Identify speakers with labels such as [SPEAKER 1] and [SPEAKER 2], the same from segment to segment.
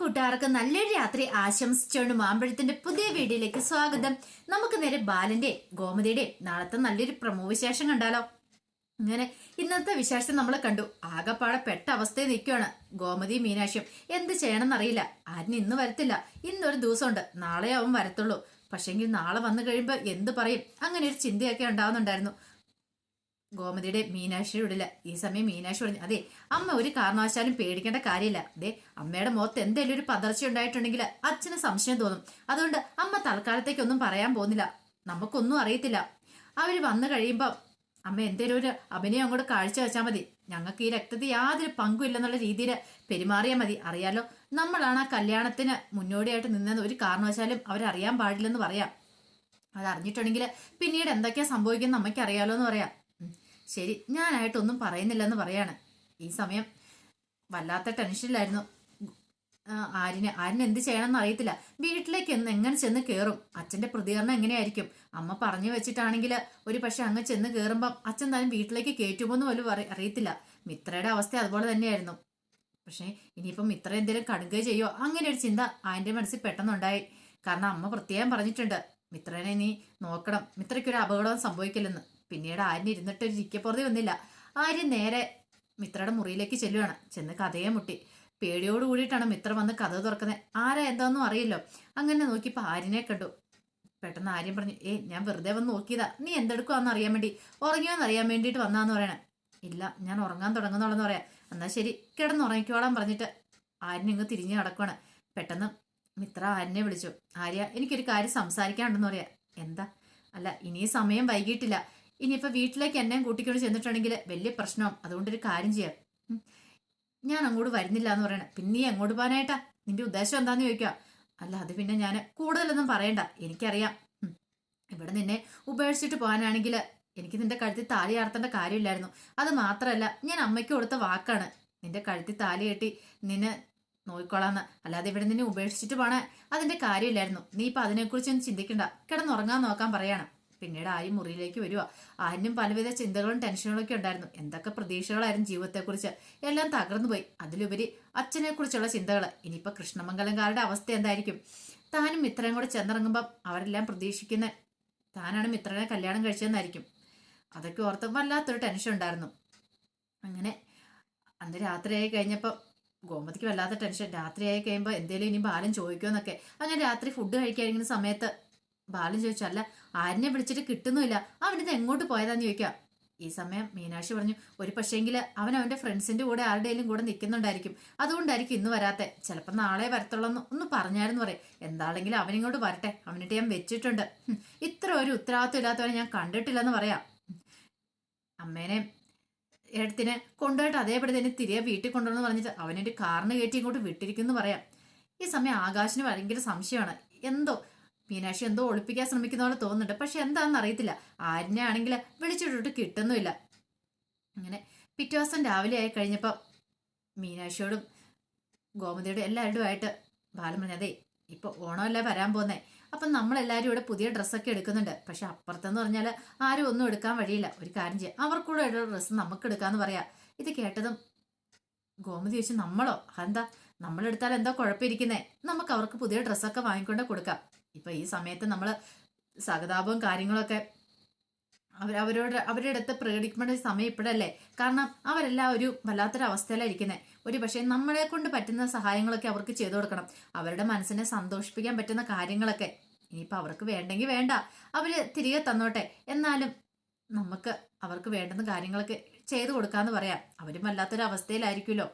[SPEAKER 1] കൂട്ടുകാർക്ക് നല്ലൊരു രാത്രി ആശംസിച്ചുകൊണ്ട് മാമ്പഴത്തിന്റെ പുതിയ വീഡിയോയിലേക്ക് സ്വാഗതം. നമുക്ക് നേരെ ബാലന്റെ ഗോമതിയുടെ നാളത്തെ നല്ലൊരു പ്രമോ വിശേഷം കണ്ടാലോ? അങ്ങനെ ഇന്നത്തെ വിശേഷം നമ്മൾ കണ്ടു. ആകപ്പാടെ പെട്ട അവസ്ഥയിൽ നിൽക്കുകയാണ് ഗോമതി മീനാക്ഷിയും. എന്ത് ചെയ്യണമെന്നറിയില്ല. ആരും ഇന്ന് വരത്തില്ല. ഇന്നൊരു ദിവസമുണ്ട്. നാളെ അവൻ വരത്തുള്ളൂ. പക്ഷെങ്കിൽ നാളെ വന്നു കഴിയുമ്പോൾ എന്ത് പറയും? അങ്ങനെ ഒരു ചിന്തയൊക്കെ ഉണ്ടാവുന്നുണ്ടായിരുന്നു. ഗോമതിയുടെ മീനാക്ഷിയുടെ വിടില്ല. ഈ സമയം മീനാക്ഷി പറഞ്ഞു അതെ അമ്മ ഒരു കാരണവശാലും പേടിക്കേണ്ട കാര്യമില്ല. അതെ അമ്മയുടെ മുഖത്ത് എന്തെങ്കിലും ഒരു പതർച്ച ഉണ്ടായിട്ടുണ്ടെങ്കിൽ അച്ഛന് സംശയം തോന്നും. അതുകൊണ്ട് അമ്മ തൽക്കാലത്തേക്കൊന്നും പറയാൻ പോകുന്നില്ല. നമുക്കൊന്നും അറിയത്തില്ല. അവർ വന്നു കഴിയുമ്പോൾ അമ്മ എന്തേലും ഒരു അഭിനയം അങ്ങോട്ട് കാഴ്ച വെച്ചാൽ മതി. ഞങ്ങൾക്ക് ഈ രക്തത്തിൽ യാതൊരു പങ്കുമില്ലെന്നുള്ള രീതിയിൽ പെരുമാറിയാൽ മതി. അറിയാലോ നമ്മളാണ് ആ കല്യാണത്തിന് മുന്നോടിയായിട്ട് നിന്നെന്ന് ഒരു കാരണവശാലും അവരറിയാൻ പാടില്ലെന്ന് പറയാം. അത് അറിഞ്ഞിട്ടുണ്ടെങ്കിൽ പിന്നീട് എന്തൊക്കെയാ സംഭവിക്കുന്നത് അമ്മയ്ക്ക് അറിയാലോ എന്ന് പറയാം. ശരി ഞാനായിട്ടൊന്നും പറയുന്നില്ലെന്ന് പറയാണ്. ഈ സമയം വല്ലാത്ത ടെൻഷനിലായിരുന്നു. ആരിനെ ആരിന് എന്ത് ചെയ്യണമെന്ന് അറിയത്തില്ല. വീട്ടിലേക്ക് എന്ന് എങ്ങനെ ചെന്ന് കയറും അച്ഛന്റെ പ്രതികരണം എങ്ങനെയായിരിക്കും? അമ്മ പറഞ്ഞു വെച്ചിട്ടാണെങ്കിൽ ഒരു പക്ഷെ അങ്ങ് ചെന്ന് കയറുമ്പം അച്ഛൻ തന്നെ വീട്ടിലേക്ക് കയറ്റുമോന്ന് പോലും അറി- അറിയത്തില്ല. മിത്രയുടെ അവസ്ഥ അതുപോലെ തന്നെയായിരുന്നു. പക്ഷേ ഇനിയിപ്പം മിത്ര എന്തെങ്കിലും കടുകയോ ചെയ്യോ? അങ്ങനെ ഒരു ചിന്ത ആന്റെ മനസ്സിൽ പെട്ടെന്നുണ്ടായി. കാരണം അമ്മ പ്രത്യേകം പറഞ്ഞിട്ടുണ്ട് മിത്രനെ നീ നോക്കണം. മിത്രയ്ക്കൊരു അപകടം സംഭവിക്കില്ലെന്ന്. പിന്നീട് ആര്യൻ ഇരുന്നിട്ട് ഒരു ഇരിക്കപ്പുറതി വന്നില്ല. ആര്യൻ നേരെ മിത്രയുടെ മുറിയിലേക്ക് ചെല്ലുകയാണ് ചെന്ന് കഥയെ മുട്ടി. പേടിയോട് കൂടിയിട്ടാണ് മിത്ര വന്ന് കഥ തുറക്കുന്നത് ആരാ എന്താണെന്നും അറിയില്ലോ. അങ്ങനെ നോക്കിയപ്പോൾ ആര്യനെ കണ്ടു. പെട്ടെന്ന് ആര്യം പറഞ്ഞു ഏ ഞാൻ വെറുതെ വന്ന് നോക്കിയതാ. നീ എന്തെടുക്കുവാന്ന് അറിയാൻ വേണ്ടി. ഉറങ്ങിയോന്ന് അറിയാൻ വേണ്ടിയിട്ട് വന്നാന്ന് പറയണേ. ഇല്ല ഞാൻ ഉറങ്ങാൻ തുടങ്ങുന്നുള്ളെന്ന് പറയാം. എന്നാ ശരി കിടന്ന് കിടന്നുറങ്ങിക്കോളാൻ പറഞ്ഞിട്ട് ആര്യൻ ഇങ്ങ് തിരിഞ്ഞു നടക്കുവാണ്. പെട്ടെന്ന് മിത്ര ആര്യനെ വിളിച്ചു. ആര്യ എനിക്കൊരു കാര്യം സംസാരിക്കാനുണ്ടെന്ന് പറയാം. എന്താ? അല്ല ഇനി സമയം വൈകിട്ടില്ല. ഇനിയിപ്പോൾ വീട്ടിലേക്ക് എന്നെയും കൂട്ടിക്കൊണ്ട് ചെന്നിട്ടുണ്ടെങ്കിൽ വലിയ അതുകൊണ്ട് ഒരു കാര്യം ചെയ്യാം. ഞാൻ അങ്ങോട്ട് വരുന്നില്ല എന്ന് പറയണേ. പിന്നെ നീ എങ്ങോട്ട് പോകാനായിട്ടാ? നിന്റെ ഉദ്ദേശം എന്താന്ന് ചോദിക്കുക അല്ല അത് പിന്നെ ഞാൻ കൂടുതലൊന്നും പറയണ്ട. എനിക്കറിയാം. ഇവിടെ നിന്നെ ഉപേക്ഷിച്ചിട്ട് പോകാനാണെങ്കിൽ എനിക്ക് നിന്റെ കഴുത്തിൽ താലി ആർത്തേണ്ട കാര്യമില്ലായിരുന്നു. അത് മാത്രമല്ല ഞാൻ അമ്മയ്ക്ക് കൊടുത്ത വാക്കാണ്. നിന്റെ കഴുത്തിൽ താലി കെട്ടി നിന്നെ നോക്കിക്കോളാന്ന് അല്ലാതെ ഇവിടെ നിന്നെ ഉപേക്ഷിച്ചിട്ട് പോണേ അതിന്റെ കാര്യമില്ലായിരുന്നു. നീ ഇപ്പൊ അതിനെക്കുറിച്ചൊന്നും ചിന്തിക്കണ്ട. കിടന്നുറങ്ങാൻ നോക്കാൻ പറയാണ്. പിന്നീട് ആയി മുറിയിലേക്ക് വരിക ആരിനും പലവിധ ചിന്തകളും ടെൻഷനുകളൊക്കെ ഉണ്ടായിരുന്നു. എന്തൊക്കെ പ്രതീക്ഷകളായിരുന്നു ജീവിതത്തെക്കുറിച്ച്. എല്ലാം തകർന്നുപോയി. അതിലുപരി അച്ഛനെ കുറിച്ചുള്ള ചിന്തകൾ. ഇനിയിപ്പോൾ കൃഷ്ണമംഗലംകാരുടെ അവസ്ഥ എന്തായിരിക്കും? താനും മിത്രയും കൂടെ ചെന്നിറങ്ങുമ്പം അവരെല്ലാം പ്രതീക്ഷിക്കുന്ന താനാണ് മിത്രനെ കല്യാണം കഴിച്ചതെന്നായിരിക്കും. അതൊക്കെ ഓർത്ത് വല്ലാത്തൊരു ടെൻഷൻ ഉണ്ടായിരുന്നു. അങ്ങനെ അന്ന് രാത്രിയായി കഴിഞ്ഞപ്പോൾ ഗോമതിക്ക് വല്ലാത്ത ടെൻഷൻ. രാത്രിയായി കഴിയുമ്പോൾ എന്തേലും ഇനി ബാലൻ ചോദിക്കുമെന്നൊക്കെ അങ്ങനെ രാത്രി ഫുഡ് കഴിക്കാനിരിക്കുന്ന സമയത്ത് ബാലൻ ചോദിച്ചു അല്ല ആരിനെ വിളിച്ചിട്ട് കിട്ടുന്നുമില്ല. അവനിത് എങ്ങോട്ട് പോയതാന്ന് ചോദിക്കാം ഈ സമയം മീനാക്ഷി പറഞ്ഞു ഒരു പക്ഷേങ്കിൽ അവൻ അവന്റെ ഫ്രണ്ട്സിന്റെ കൂടെ ആരുടെയും കൂടെ നിൽക്കുന്നുണ്ടായിരിക്കും. അതുകൊണ്ടായിരിക്കും ഇന്ന് വരാത്തെ. ചിലപ്പോൾ നാളെ വരത്തുള്ളൂ ഒന്ന് പറഞ്ഞായിരുന്നു പറയും. എന്താണെങ്കിലും അവനിങ്ങോട്ട് വരട്ടെ. അവനിട്ട് ഞാൻ വെച്ചിട്ടുണ്ട്. ഇത്ര ഒരു ഉത്തരവാദിത്വം ഇല്ലാത്തവനെ ഞാൻ കണ്ടിട്ടില്ലെന്ന് പറയാം. അമ്മേനെ ഏടത്തിനെ കൊണ്ടുപോയിട്ട് അതേപടി തന്നെ തിരികെ വീട്ടിൽ കൊണ്ടുവന്ന് പറഞ്ഞിട്ട് അവനൊരു കാറിന് കയറ്റി ഇങ്ങോട്ട് വിട്ടിരിക്കുന്നു പറയാം. ഈ സമയം ആകാശിന് ഭയങ്കര സംശയമാണ്. എന്തോ മീനാക്ഷി എന്തോ ഒളിപ്പിക്കാൻ ശ്രമിക്കുന്ന പോലെ തോന്നുന്നുണ്ട്. പക്ഷെ എന്താണെന്ന് അറിയത്തില്ല. ആരിനെ ആണെങ്കിൽ വിളിച്ചിട്ടിട്ട് കിട്ടുന്നുമില്ല. അങ്ങനെ പിറ്റേ ദിവസം രാവിലെ ആയി കഴിഞ്ഞപ്പോൾ മീനാക്ഷിയോടും ഗോമതിയോടും എല്ലാവരുമായിട്ട് ബാലൻ പറഞ്ഞു അതെ ഇപ്പൊ ഓണമല്ലേ വരാൻ പോന്നെ അപ്പം നമ്മളെല്ലാവരും ഇവിടെ പുതിയ ഡ്രസ്സൊക്കെ എടുക്കുന്നുണ്ട്. പക്ഷെ അപ്പുറത്തെന്ന് പറഞ്ഞാൽ ആരും ഒന്നും എടുക്കാൻ വഴിയില്ല. ഒരു കാര്യം ചെയ്യാം. അവർക്കൂടെ ഡ്രസ്സ് നമുക്ക് എടുക്കാന്ന് പറയാ. ഇത് കേട്ടതും ഗോമതി ചോദിച്ചു നമ്മളോ? അതെന്താ? നമ്മളെടുത്താൽ എന്താ കുഴപ്പമിരിക്കുന്നേ. നമുക്ക് അവർക്ക് പുതിയ ഡ്രസ്സൊക്കെ വാങ്ങിക്കൊണ്ട് കൊടുക്കാം. ഇപ്പൊ ഈ സമയത്ത് നമ്മൾ സഹതാപവും കാര്യങ്ങളൊക്കെ അവർ അവരോട് അവരുടെ അടുത്ത് പ്രകടിക്കേണ്ട സമയം ഇപ്പോഴല്ലേ? കാരണം അവരെല്ലാം ഒരു വല്ലാത്തൊരു അവസ്ഥയിലായിരിക്കുന്നത് ഒരു പക്ഷേ നമ്മളെ കൊണ്ട് പറ്റുന്ന സഹായങ്ങളൊക്കെ അവർക്ക് ചെയ്തു കൊടുക്കണം. അവരുടെ മനസ്സിനെ സന്തോഷിപ്പിക്കാൻ പറ്റുന്ന കാര്യങ്ങളൊക്കെ ഇനിയിപ്പോൾ അവർക്ക് വേണ്ടെങ്കിൽ വേണ്ട. അവർ തിരികെ തന്നോട്ടെ. എന്നാലും നമുക്ക് അവർക്ക് വേണ്ടുന്ന കാര്യങ്ങളൊക്കെ ചെയ്തു കൊടുക്കാന്ന് പറയാം. അവരും വല്ലാത്തൊരു അവസ്ഥയിലായിരിക്കുമല്ലോ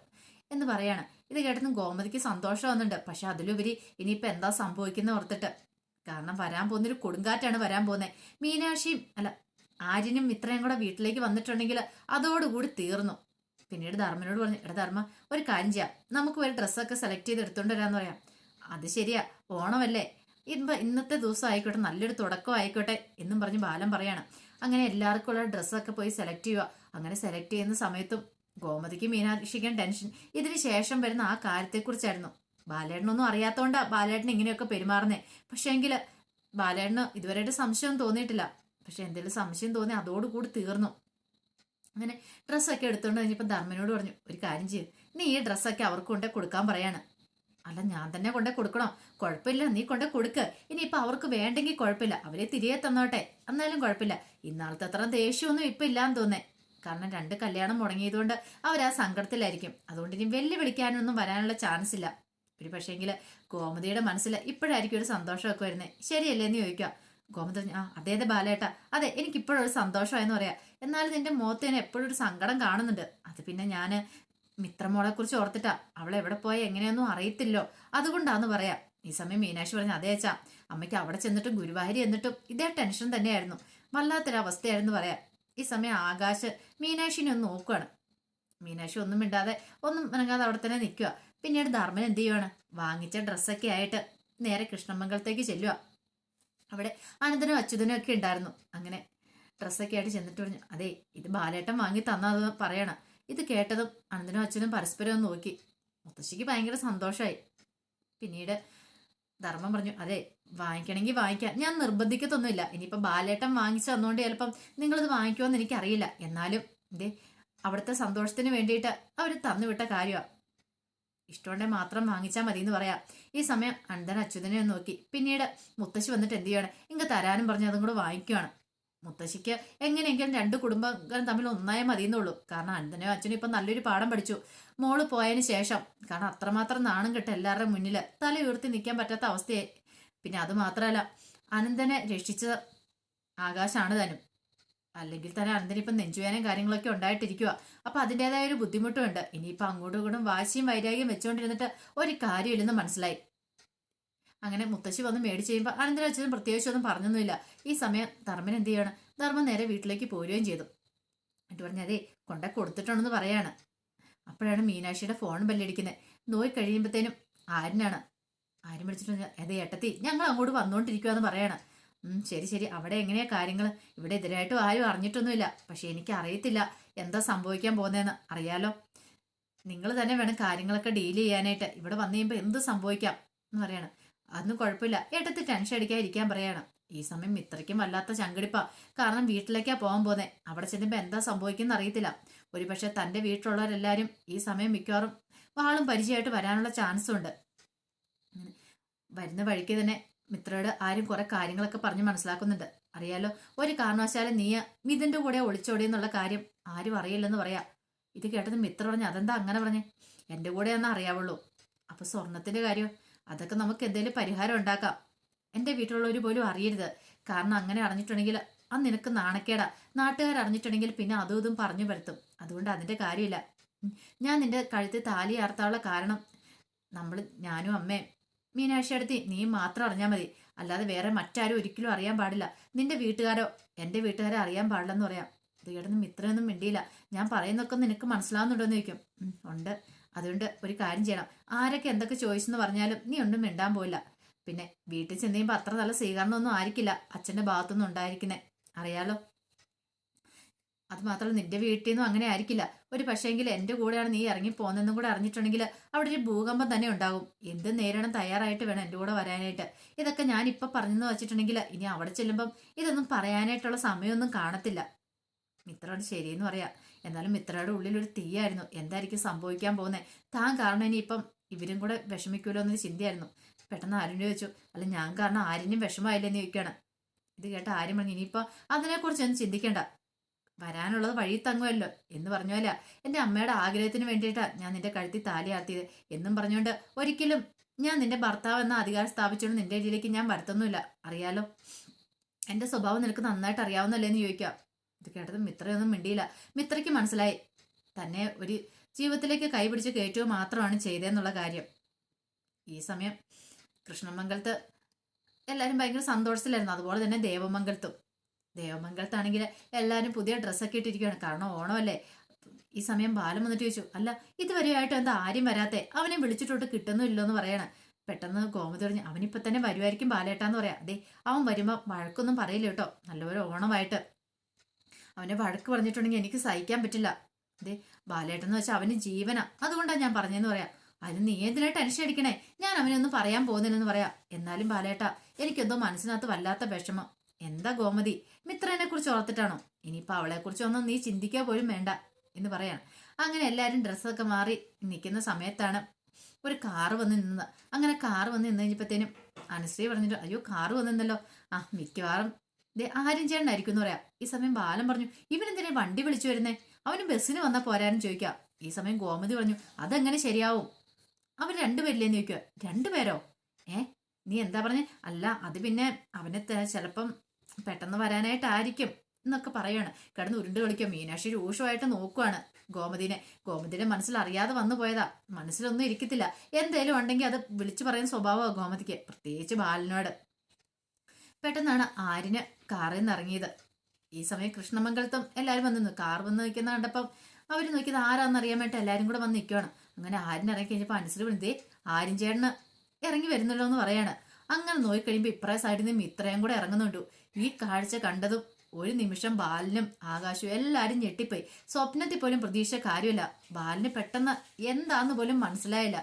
[SPEAKER 1] എന്ന് പറയാണ്. ഇത് കേട്ടതും ഗോമതിക്ക് സന്തോഷം വന്നിട്ടുണ്ട്. പക്ഷെ അതിലുപരി ഇനിയിപ്പോൾ എന്താ സംഭവിക്കുന്ന ഓർത്തിട്ട് കാരണം വരാൻ പോകുന്നൊരു കൊടുങ്കാറ്റാണ് വരാൻ പോകുന്നത് മീനാക്ഷിയും അല്ല ആര്യനും ഇത്രയും കൂടെ വീട്ടിലേക്ക് വന്നിട്ടുണ്ടെങ്കിൽ അതോടുകൂടി തീർന്നു. പിന്നീട് ധർമ്മനോട് പറഞ്ഞു എടാ ധർമ്മ ഒരു കാര്യം ചെയ്യാം. നമുക്ക് ഒരു ഡ്രസ്സൊക്കെ സെലക്ട് ചെയ്ത് എടുത്തോണ്ട് വരാന്ന് പറയാം. അത് ശരിയാ ഓണമല്ലേ. ഇപ്പൊ ഇന്നത്തെ ദിവസം ആയിക്കോട്ടെ നല്ലൊരു തുടക്കം ആയിക്കോട്ടെ എന്നും പറഞ്ഞ് ബാലം പറയാണ്. അങ്ങനെ എല്ലാവർക്കും ഉള്ള ഡ്രസ്സൊക്കെ പോയി സെലക്ട് ചെയ്യുക. അങ്ങനെ സെലക്ട് ചെയ്യുന്ന സമയത്തും ഗോമതിക്ക് മീനാക്ഷിക്കാൻ ടെൻഷൻ ഇതിന് ശേഷം വരുന്ന ആ കാര്യത്തെക്കുറിച്ചായിരുന്നു. ബാലേട്ടനൊന്നും അറിയാത്തോണ്ടാ ബാലേട്ടൻ ഇങ്ങനെയൊക്കെ പെരുമാറുന്നേ. പക്ഷേ എങ്കിൽ ബാലേട്ടന് ഇതുവരെയായിട്ട് സംശയം തോന്നിയിട്ടില്ല. പക്ഷെ എന്തെങ്കിലും സംശയം തോന്നി അതോടുകൂടി തീർന്നു. അങ്ങനെ ഡ്രസ്സൊക്കെ എടുത്തുകൊണ്ട് കഴിഞ്ഞപ്പോൾ ധർമ്മനോട് പറഞ്ഞു ഒരു കാര്യം ചെയ്യും. നീ ഈ ഡ്രസ്സൊക്കെ അവർക്ക് കൊണ്ടേ കൊടുക്കാൻ പറയാണ്. അല്ല ഞാൻ തന്നെ കൊണ്ടേ കൊടുക്കണോ. കുഴപ്പമില്ല നീ കൊണ്ടേ കൊടുക്ക്. ഇനിയിപ്പോൾ അവർക്ക് വേണ്ടെങ്കിൽ കുഴപ്പമില്ല. അവരെ തിരികെ തന്നോട്ടെ. എന്നാലും കുഴപ്പമില്ല. ഇന്നാളത്തെ അത്ര ദേഷ്യമൊന്നും ഇപ്പം ഇല്ലാന്ന് തോന്നേ കാരണം രണ്ട് കല്യാണം മുടങ്ങിയതുകൊണ്ട് അവർ ആ സങ്കടത്തിലായിരിക്കും. അതുകൊണ്ട് ഇനി വെല്ലുവിളിക്കാനൊന്നും വരാനുള്ള ചാൻസ് ഇല്ല. ഒരു പക്ഷേങ്കിൽ ഗോമതിയുടെ മനസ്സിൽ ഇപ്പോഴായിരിക്കും ഒരു സന്തോഷമൊക്കെ വരുന്നത്. ശരിയല്ലേ എന്ന് ചോദിക്കുക. ഗോമതി ആ അതേ അതെ ബാലേട്ട. അതെ എനിക്കിപ്പോഴൊരു സന്തോഷമായെന്ന് പറയാം. എന്നാലും നിന്റെ മുഖത്ത് ഞാൻ എപ്പോഴും ഒരു സങ്കടം കാണുന്നുണ്ട്. അത് പിന്നെ ഞാൻ മിത്രമോളെ കുറിച്ച് ഓർത്തിട്ടാ. അവളെ എവിടെ പോയ എങ്ങനെയൊന്നും അറിയത്തില്ലോ. അതുകൊണ്ടാന്ന് പറയാം. ഈ സമയം മീനാക്ഷി പറഞ്ഞു അതേ അച്ഛാ. അമ്മയ്ക്ക് അവിടെ ചെന്നിട്ടും ഗുരുവായൂർ എന്നിട്ടും ഇതേ ടെൻഷൻ തന്നെയായിരുന്നു. വല്ലാത്തൊരവസ്ഥയായിരുന്നു പറയാം. ഈ സമയം ആകാശ് മീനാക്ഷിനെ ഒന്ന് നോക്കുകയാണ് മീനാക്ഷി ഒന്നും മിണ്ടാതെ ഒന്നും ഇറങ്ങാതെ അവിടെ തന്നെ നിൽക്കുക പിന്നീട് ധർമ്മൻ എന്ത് ചെയ്യുവാണ്? വാങ്ങിച്ച ഡ്രസ്സൊക്കെ ആയിട്ട് നേരെ കൃഷ്ണമംഗലത്തേക്ക് ചെല്ലുക. അവിടെ അനന്തനും അച്യുതനും ഒക്കെ ഉണ്ടായിരുന്നു. അങ്ങനെ ഡ്രസ്സൊക്കെ ആയിട്ട് ചെന്നിട്ട് പറഞ്ഞു അതെ ഇത് ബാലേട്ടൻ വാങ്ങി തന്നത് പറയണം. ഇത് കേട്ടതും അനന്തനും അച്യുതനും പരസ്പരം നോക്കി. മുത്തശ്ശിക്ക് ഭയങ്കര സന്തോഷമായി പിന്നീട് ധർമ്മം പറഞ്ഞു അതെ വാങ്ങിക്കണമെങ്കിൽ വാങ്ങിക്കാം. ഞാൻ നിർബന്ധിക്കത്തൊന്നുമില്ല. ഇനിയിപ്പോൾ ബാലേട്ടൻ വാങ്ങിച്ചു തന്നുകൊണ്ട് ചിലപ്പം നിങ്ങളിത് വാങ്ങിക്കുമെന്ന് എനിക്കറിയില്ല. എന്നാലും ഇതേ അവിടുത്തെ സന്തോഷത്തിന് വേണ്ടിയിട്ട് അവർ തന്നുവിട്ട കാര്യമാണ് ഇഷ്ടമുണ്ടെങ്കിൽ മാത്രം വാങ്ങിച്ചാൽ മതി എന്ന് പറയാം. ഈ സമയം അണ്ടൻ അച്യുതനെ ഒന്ന് നോക്കി. പിന്നീട് മുത്തശ്ശി വന്നിട്ട് എന്ത് ചെയ്യാണ്? ഇങ്ങ് തരാനും പറഞ്ഞ് അതും കൂടെ വാങ്ങിക്കുവാണ്. മുത്തശ്ശിക്ക് എങ്ങനെയെങ്കിലും രണ്ട് കുടുംബക്കാരും തമ്മിൽ ഒന്നായ മതിയെന്നുള്ളൂ. കാരണം അണ്ടനോ അച്ഛനും ഇപ്പം നല്ലൊരു പാഠം പഠിച്ചു. മോൾ പോയതിന് ശേഷം കാരണം അത്രമാത്രം നാണം കെട്ട് എല്ലാവരുടെ മുന്നിൽ തല ഉയർത്തി നിൽക്കാൻ പറ്റാത്ത അവസ്ഥയായി. പിന്നെ അത് മാത്രമല്ല അനന്തനെ രക്ഷിച്ച ആകാശാണ് താനും. അല്ലെങ്കിൽ തന്നെ അനന്തന് ഇപ്പം നെഞ്ചുവേനയും കാര്യങ്ങളൊക്കെ ഉണ്ടായിട്ടിരിക്കുക അപ്പൊ അതിന്റെതായ ഒരു ബുദ്ധിമുട്ടും ഉണ്ട് ഇനിയിപ്പോൾ അങ്ങോട്ടും ഇങ്ങോട്ടും വാശിയും വൈരാഗ്യം വെച്ചുകൊണ്ടിരുന്നിട്ട് ഒരു കാര്യമില്ലെന്ന് മനസ്സിലായി. അങ്ങനെ മുത്തശ്ശി വന്ന് മേടിച്ച് ചെയ്യുമ്പോൾ അനന്തര അച്ഛനും പ്രത്യേകിച്ചൊന്നും പറഞ്ഞൊന്നുമില്ല. ഈ സമയം ധർമ്മൻ എന്ത് ചെയ്യണം? ധർമ്മൻ നേരെ വീട്ടിലേക്ക് പോരുകയും ചെയ്തു. എന്നിട്ട് പറഞ്ഞു അതേ കൊണ്ട കൊടുത്തിട്ടുണ്ടെന്ന് പറയാണ്. അപ്പോഴാണ് മീനാക്ഷിയുടെ ഫോൺ ബെല്ലടിക്കുന്നത്. നോയി കഴിയുമ്പോഴത്തേനും ആരിനാണ് ആരും വിളിച്ചിട്ട് അതെ ഏട്ടത്തി ഞങ്ങൾ അങ്ങോട്ട് വന്നുകൊണ്ടിരിക്കുവാന്ന് പറയാണ്. ഉം, ശരി ശരി. അവിടെ എങ്ങനെയാ കാര്യങ്ങൾ ഇവിടെ എതിരായിട്ടും ആരും അറിഞ്ഞിട്ടൊന്നുമില്ല. പക്ഷെ എനിക്ക് അറിയത്തില്ല എന്താ സംഭവിക്കാൻ പോകുന്നതെന്ന്. അറിയാലോ? നിങ്ങൾ തന്നെ വേണം കാര്യങ്ങളൊക്കെ ഡീൽ ചെയ്യാനായിട്ട്. ഇവിടെ വന്നു കഴിയുമ്പോൾ എന്ത് സംഭവിക്കാം എന്ന് പറയാണ്. അതൊന്നും കുഴപ്പമില്ല. ഏട്ടത്തി ടെൻഷൻ അടിക്കാതിരിക്കാൻ പറയാണ്. ഈ സമയം ഇത്രയ്ക്കും വല്ലാത്ത ചങ്കടിപ്പാ. കാരണം വീട്ടിലേക്കാ പോകാൻ പോന്നെ അവിടെ ചെല്ലുമ്പോൾ എന്താ സംഭവിക്കുന്ന അറിയത്തില്ല. ഒരുപക്ഷെ തന്റെ വീട്ടിലുള്ളവരെല്ലാരും ഈ സമയം മിക്കവാറും വാളും പരിചയമായിട്ട് വരാനുള്ള ചാൻസും ഉണ്ട് വരുന്ന വഴിക്ക് തന്നെ മിത്രയോട് ആരും കുറെ കാര്യങ്ങളൊക്കെ പറഞ്ഞ് മനസ്സിലാക്കുന്നുണ്ട്. അറിയാലോ ഒരു കാരണവശാലും നീ മിഥുന്റെ കൂടെ ഒളിച്ചോടി എന്നുള്ള കാര്യം ആരും അറിയില്ലെന്ന് പറയാ. ഇത് കേട്ടത് മിത്ര പറഞ്ഞു അതെന്താ അങ്ങനെ പറഞ്ഞേ? എന്റെ കൂടെ എന്നാ അറിയാവുള്ളൂ. അപ്പൊ സ്വർണത്തിന്റെ കാര്യം അതൊക്കെ നമുക്ക് എന്തെങ്കിലും പരിഹാരം ഉണ്ടാക്കാം. എന്റെ വീട്ടിലുള്ളവർ പോലും അറിയരുത്. കാരണം അങ്ങനെ അറിഞ്ഞിട്ടുണ്ടെങ്കിൽ ആ നിനക്ക് നാണക്കേടാ. നാട്ടുകാർ അറിഞ്ഞിട്ടുണ്ടെങ്കിൽ പിന്നെ അതും ഇതും പറഞ്ഞു വരുത്തും. അതുകൊണ്ട് അതിന്റെ കാര്യമില്ല. ഞാൻ നിന്റെ കഴുത്തിൽ താലി ആർത്താനുള്ള കാരണം നമ്മൾ ഞാനും അമ്മയും മീനാക്ഷി അടുത്ത് നീ മാത്രം അറിഞ്ഞാൽ മതി. അല്ലാതെ വേറെ മറ്റാരും ഒരിക്കലും അറിയാൻ പാടില്ല. നിന്റെ വീട്ടുകാരോ? എന്റെ വീട്ടുകാരോ അറിയാൻ പാടില്ലെന്ന് പറയാം. ദീടൊന്നും ഇത്രയൊന്നും മിണ്ടിയില്ല. ഞാൻ പറയുന്നൊക്കെ നിനക്ക് മനസ്സിലാവുന്നുണ്ടോ എന്ന് ചോദിക്കും ഉണ്ട്. അതുകൊണ്ട് ഒരു കാര്യം ചെയ്യണം. ആരൊക്കെ എന്തൊക്കെ ചോദിച്ചെന്ന് പറഞ്ഞാലും നീ ഒന്നും മിണ്ടാൻ പോയില്ല പിന്നെ വീട്ടിൽ ചെന്ന് അത്ര നല്ല സ്വീകരണമൊന്നും ആയിരിക്കില്ല അച്ഛന്റെ ഭാഗത്തൊന്നും ഉണ്ടായിരിക്കുന്നേ. അറിയാലോ? അത് മാത്രമല്ല നിന്റെ വീട്ടിൽ നിന്നും അങ്ങനെ ആയിരിക്കില്ല. ഒരു പക്ഷേങ്കിൽ എന്റെ കൂടെയാണ് നീ ഇറങ്ങി പോകുന്നതെന്നും കൂടെ അറിഞ്ഞിട്ടുണ്ടെങ്കിൽ അവിടെ ഒരു ഭൂകമ്പം തന്നെ ഉണ്ടാകും. എന്ത് നേരിടണം തയ്യാറായിട്ട് വേണം എന്റെ കൂടെ വരാനായിട്ട്? ഇതൊക്കെ ഞാൻ ഇപ്പൊ പറഞ്ഞെന്ന് വെച്ചിട്ടുണ്ടെങ്കിൽ ഇനി അവിടെ ചെല്ലുമ്പം ഇതൊന്നും പറയാനായിട്ടുള്ള സമയമൊന്നും കാണത്തില്ല. മിത്രയോട് ശരിയെന്ന് പറയാം. എന്നാലും മിത്രയുടെ ഒരു തീയായിരുന്നു. എന്തായിരിക്കും സംഭവിക്കാൻ പോകുന്നത് താൻ കാരണം ഇനി ഇനിയിപ്പം ഇവരും കൂടെ വിഷമിക്കൂലോ എന്നൊരു ചിന്തയായിരുന്നു. പെട്ടെന്ന് ആരും ചോദിച്ചു അല്ല ഞാൻ കാരണം ആരിനും വിഷമമായില്ലെന്ന് ചോദിക്കുകയാണ്. ഇത് കേട്ട ആരും പറഞ്ഞു ഇനിയിപ്പോൾ അതിനെക്കുറിച്ചൊന്നും ചിന്തിക്കേണ്ട. വരാനുള്ളത് വഴി തങ്ങുമല്ലോ എന്ന് പറഞ്ഞോല എന്റെ അമ്മയുടെ ആഗ്രഹത്തിന് വേണ്ടിയിട്ടാ ഞാൻ നിന്റെ കഴുത്തി താലി ആർത്തിയത് എന്നും പറഞ്ഞുകൊണ്ട് ഒരിക്കലും ഞാൻ നിന്റെ ഭർത്താവ് എന്ന അധികാരം സ്ഥാപിച്ചുകൊണ്ട് നിന്റെ ഇടയിലേക്ക് ഞാൻ വരുത്തൊന്നുമില്ല. അറിയാലോ? എന്റെ സ്വഭാവം നിനക്ക് നന്നായിട്ട് അറിയാവുന്നല്ലേ എന്ന് ചോദിക്കാം ഇത് കേട്ടത് മിത്രയൊന്നും മിണ്ടിയില്ല. മിത്രയ്ക്ക് മനസ്സിലായി. തന്നെ ഒരു ജീവിതത്തിലേക്ക് കൈപിടിച്ച് കയറ്റുക മാത്രമാണ് ചെയ്തതെന്നുള്ള കാര്യം. ഈ സമയം കൃഷ്ണമംഗലത്ത് എല്ലാവരും ഭയങ്കര സന്തോഷത്തിലായിരുന്നു. അതുപോലെ തന്നെ ദേവമംഗലത്തും. ദേവമംഗലത്താണെങ്കിൽ എല്ലാവരും പുതിയ ഡ്രസ്സൊക്കെ ഇട്ടിരിക്കുകയാണ് കാരണം ഓണമല്ലേ? ഈ സമയം ബാലം വന്നിട്ട് ചോദിച്ചു അല്ല ഇതുവരെയായിട്ട് എന്താ ആരും വരാത്തെ? അവനെ വിളിച്ചിട്ടോട്ട് കിട്ടുന്നില്ലോ എന്ന് പറയണ. പെട്ടെന്ന് ഗോമതി പറഞ്ഞു അവനിപ്പൊ തന്നെ വരുമായിരിക്കും ബാലേട്ടാന്ന് പറയാം. അതെ അവൻ വരുമ്പോ വഴക്കൊന്നും പറയില്ല കേട്ടോ. നല്ലപോലെ ഓണമായിട്ട്. അവനെ വഴക്ക് പറഞ്ഞിട്ടുണ്ടെങ്കിൽ എനിക്ക് സഹിക്കാൻ പറ്റില്ല. അതെ ബാലേട്ടെന്ന് വെച്ചാൽ അവന് ജീവനാ. അതുകൊണ്ടാണ് ഞാൻ പറഞ്ഞതെന്ന് പറയാം. അതിന് നീ എന്തിനാ ടെൻഷൻ അടിക്കണേ? ഞാൻ അവനൊന്നും പറയാൻ പോകുന്നില്ലെന്ന് പറയാം. എന്നാലും ബാലേട്ട എനിക്കെന്തോ മനസ്സിനകത്ത് വല്ലാത്ത വിഷമം. എന്താ ഗോമതി? മിത്രനെ കുറിച്ച് ഓർത്തിട്ടാണോ? അവളെ കുറിച്ച് ഒന്നും നീ ചിന്തിക്കാൻ പോലും വേണ്ട എന്ന് പറയാണ്. അങ്ങനെ എല്ലാരും ഡ്രസ്സൊക്കെ മാറി നിൽക്കുന്ന സമയത്താണ് ഒരു കാറ് വന്ന് നിന്നത്. അങ്ങനെ കാറ് വന്ന് നിന്ന് കഴിഞ്ഞപ്പോഴത്തേനും അനുശ്രീ പറഞ്ഞിട്ട് അയ്യോ കാറ് വന്നിരുന്നല്ലോ ആ മിക്കവാറും ദേ ആര്യം ചേട്ടനായിരിക്കും എന്ന് പറയാം. ഈ സമയം ബാലൻ പറഞ്ഞു ഇവനെന്തിനാ വണ്ടി വിളിച്ചു വരുന്നേ? അവന് ബസ്സിന് വന്നാൽ പോരാനും ചോദിക്കാം. ഈ സമയം ഗോമതി പറഞ്ഞു അതെങ്ങനെ ശരിയാവും. അവർ രണ്ടുപേരില്ലേന്ന് ചോദിക്കുക രണ്ടുപേരോ? ഏ? നീ എന്താ പറഞ്ഞേ? അല്ല അത് പിന്നെ അവനെ ചിലപ്പം പെട്ടെന്ന് വരാനായിട്ടായിരിക്കും എന്നൊക്കെ പറയാണ്. കിടന്ന് ഉരുണ്ട് കളിക്കുക മീനാക്ഷി രൂക്ഷമായിട്ട് നോക്കുവാണ്. ഗോമതിനെ ഗോമതിയുടെ മനസ്സിൽ അറിയാതെ വന്നു പോയതാ. മനസ്സിലൊന്നും ഇരിക്കത്തില്ല. എന്തേലും ഉണ്ടെങ്കിൽ അത് വിളിച്ചു പറയുന്ന സ്വഭാവമാണ് ഗോമതിക്ക്. പ്രത്യേകിച്ച് ബാലനോട്. പെട്ടെന്നാണ് ആര്യന് കാറിൽ നിന്ന് ഇറങ്ങിയത്. ഈ സമയം കൃഷ്ണമംഗലത്തും എല്ലാവരും വന്നു നിന്നു. കാർ വന്ന് നിൽക്കുന്ന കണ്ടപ്പം അവർ നോക്കിയത് ആരാന്ന് അറിയാൻ വേണ്ടി എല്ലാവരും കൂടെ വന്ന് നിൽക്കുകയാണ് അങ്ങനെ ആര്യൻ ഇറങ്ങി കഴിഞ്ഞപ്പോൾ അനുസരിച്ച് വിളിച്ചേ ആര്യൻ ചേട്ടന് ഇറങ്ങി വരുന്നല്ലോ എന്ന് പറയാണ്. അങ്ങനെ നോക്കിക്കഴിയുമ്പോൾ ഇപ്പറേ സൈഡിൽ നിന്നും ഇത്രയും കൂടെ ഇറങ്ങുന്നുണ്ട്. ഈ കാഴ്ച കണ്ടതും ഒരു നിമിഷം ബാലനും ആകാശവും എല്ലാവരും ഞെട്ടിപ്പോയി. സ്വപ്നത്തിൽ പോലും പ്രതീക്ഷ കാര്യമില്ല. ബാലിന് പെട്ടെന്ന് എന്താന്ന് പോലും മനസ്സിലായില്ല.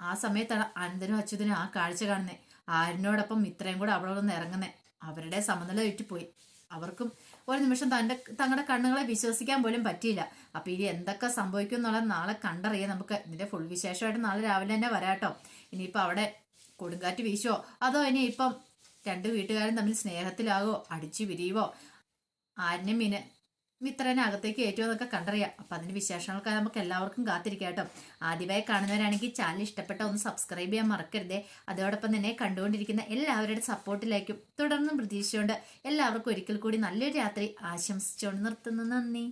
[SPEAKER 1] ആ സമയത്താണ് അനന്തനും അച്യുതനും ആ കാഴ്ച കാണുന്നത് ആരിനോടൊപ്പം ഇത്രയും കൂടെ അവിടെ നിന്ന് ഇറങ്ങുന്നത് അവരുടെ സമനില തെറ്റിപ്പോയി. അവർക്കും ഒരു നിമിഷം തന്റെ തങ്ങളുടെ കണ്ണുകളെ വിശ്വസിക്കാൻ പോലും പറ്റിയില്ല. അപ്പോൾ ഇനി എന്തൊക്കെ സംഭവിക്കും എന്നുള്ളത് നാളെ കണ്ടറിയാം നമുക്ക്. ഇതിന്റെ ഫുൾ വിശേഷമായിട്ട് നാളെ രാവിലെ തന്നെ വരാട്ടോ ഇനിയിപ്പോൾ അവിടെ കൊടുങ്കാറ്റ് വീശോ? അതോ ഇനി ഇപ്പം രണ്ട് വീട്ടുകാരും തമ്മിൽ സ്നേഹത്തിലാകോ? അടിച്ചു പിരിയുവോ ആരിനെ മീന് മിത്രനെ അകത്തേക്ക് ഏറ്റവും എന്നൊക്കെ കണ്ടറിയാം. അപ്പൊ അതിന്റെ വിശേഷങ്ങൾക്കായി നമുക്ക് എല്ലാവർക്കും കാത്തിരിക്കാം കേട്ടോ. ആദ്യമായി കാണുന്നവരാണെങ്കിൽ ചാനൽ ഇഷ്ടപ്പെട്ട ഒന്ന് സബ്സ്ക്രൈബ് ചെയ്യാൻ മറക്കരുതേ. അതോടൊപ്പം തന്നെ കണ്ടുകൊണ്ടിരിക്കുന്ന എല്ലാവരുടെ സപ്പോർട്ടിലേക്കും തുടർന്നും പ്രതീക്ഷിച്ചുകൊണ്ട് എല്ലാവർക്കും ഒരിക്കൽ കൂടി നല്ലൊരു രാത്രി ആശംസിച്ചുകൊണ്ട് നിർത്തുന്നു. നന്ദി.